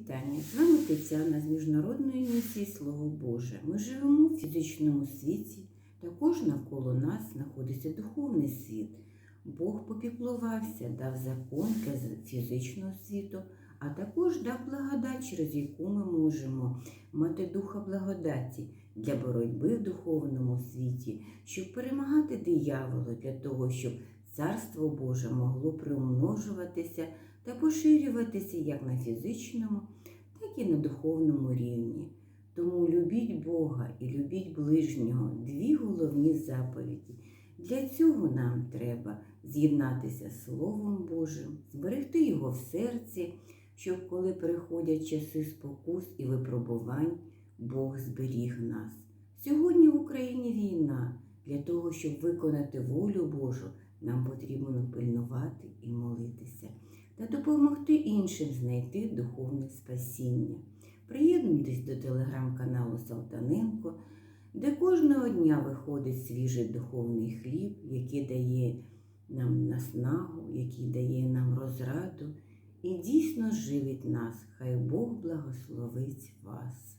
вітання! З вами Тетяна з Міжнародної місії Слово Боже. Ми живемо в фізичному світі, також навколо нас знаходиться духовний світ. Бог попіклувався, дав закон для фізичного світу, а також дав благодать, через яку ми можемо мати духа благодаті для боротьби в духовному світі, щоб перемагати диявола, для того, щоб Царство Боже могло приумножуватися та поширюватися як на фізичному, так і на духовному рівні. Тому любіть Бога і любіть ближнього дві головні заповіді. Для цього нам треба з'єднатися з Словом Божим, зберегти його в серці, щоб коли приходять часи спокус і випробувань, Бог зберіг нас. Сьогодні в Україні війна. Для того, щоб виконати волю Божу, нам потрібно пильнувати і молитися та допомогти іншим знайти духовне спасіння. Приєднуйтесь до телеграм-каналу Салтаненко, де кожного дня виходить свіжий духовний хліб, який дає нам наснагу, який дає нам розраду і дійсно живить нас. Хай Бог благословить вас.